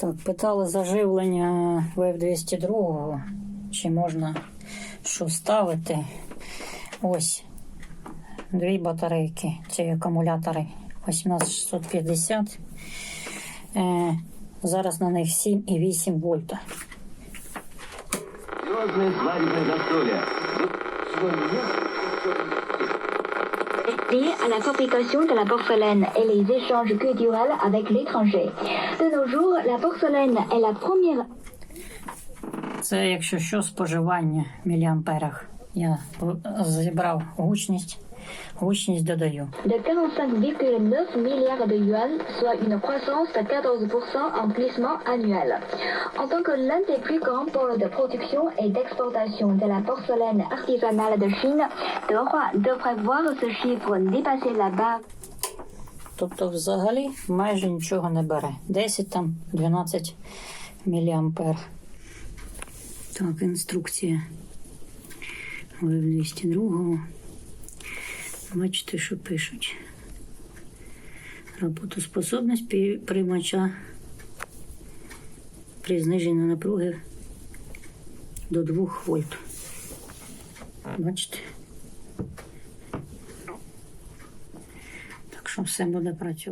Так, питали заживлення ВФ-202, чи можна що ставити. Ось дві батарейки, ці акумулятори 18650. Е, зараз на них 7,8 вольта. Серьезное свадебное застолье. liées à la fabrication de la porcelaine et les échanges culturels avec l'étranger. De nos jours, la porcelaine est la première Це, якщо що, споживання в міліамперах. Я е, зібрав гучність, Гучність додаю. de 45,9 milliards de yuan, soit une croissance de 14% en glissement annuel. En tant que l'un des plus grands pôles de production et d'exportation de la porcelaine artisanale de Chine, Dehua devrait voir ce chiffre dépasser la barre Тобто, взагалі майже нічого не бере. 10 там 12 міліампер. Так, інструкція в 202. Бачите, що пишуть. Роботоспособність приймача при зниженні напруги до 2 вольт. Бачите? Так що все буде працювати.